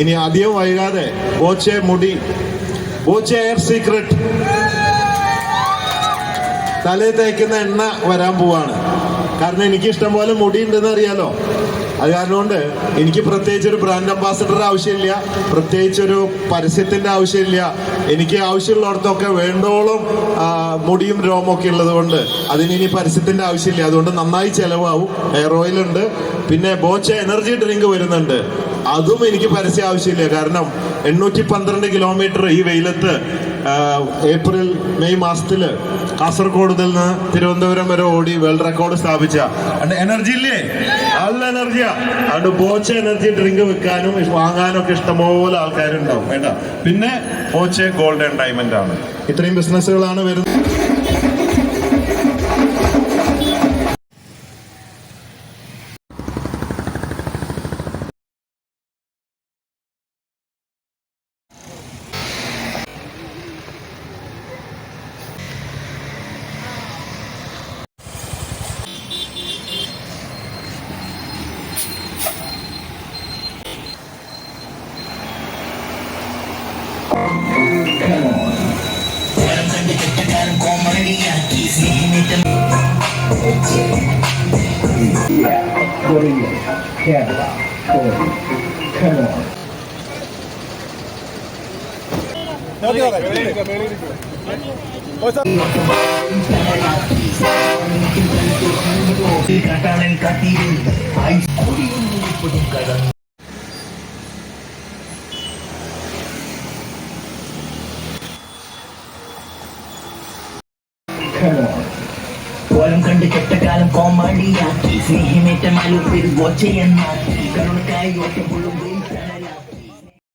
ഇനി അധികം വൈകാതെ ബോച്ചെ മുടി ബോച്ചെ എയർ സീക്രട്ട് തലയിൽ തേക്കുന്ന എണ്ണ വരാൻ പോവാണ്. കാരണം എനിക്ക് ഇഷ്ടം പോലെ മുടി ഉണ്ടെന്ന് അറിയാലോ. അത് കാരണം കൊണ്ട് എനിക്ക് പ്രത്യേകിച്ച് ഒരു ബ്രാൻഡ് അംബാസഡർ ആവശ്യമില്ല. പ്രത്യേകിച്ച് ഒരു പരസ്യത്തിന്റെ ആവശ്യമില്ല. എനിക്ക് ആവശ്യമുള്ളിടത്തൊക്കെ വേണ്ടോളം മുടിയും രോമൊക്കെ ഉള്ളത് കൊണ്ട് അതിന് ഇനി പരസ്യത്തിന്റെ ആവശ്യമില്ല. അതുകൊണ്ട് നന്നായി ചെലവാകും. ഹെയർ ഉണ്ട്. പിന്നെ ബോച്ച എനർജി ഡ്രിങ്ക് വരുന്നുണ്ട്. അതും എനിക്ക് പരസ്യം ആവശ്യമില്ല. കാരണം എണ്ണൂറ്റി പന്ത്രണ്ട് കിലോമീറ്റർ ഈ വെയിലത്ത് ഏപ്രിൽ മെയ് മാസത്തിൽ കാസർഗോഡ് നിന്ന് തിരുവനന്തപുരം വരെ ഓടി വേൾഡ് റെക്കോർഡ് സ്ഥാപിച്ച അണ്ട് എനർജി ഇല്ലേ? നല്ല എനർജിയാ അതുകൊണ്ട് ബോച്ച എനർജി ഡ്രിങ്ക് വെക്കാനും വാങ്ങാനും ഒക്കെ ഇഷ്ടംപോലെ ആൾക്കാരുണ്ടാവും വേണ്ട പിന്നെ ബോച്ച ഗോൾഡൻ ഡയമണ്ട് ആണ്. ഇത്രയും ബിസിനസ്സുകളാണ് വരുന്നത്. Korea. Come on. കട്ടാളൻ കത്തിയിൽ ഐസ് ഇപ്പോഴും കടന്നു കോലം കണ്ട് കെട്ടകാലം കോമാളിയാക്കി. സ്നേഹമേറ്റ മലു പെരുവോച്ചയെന്നാക്കി കരുണക്കായി പുള്ളും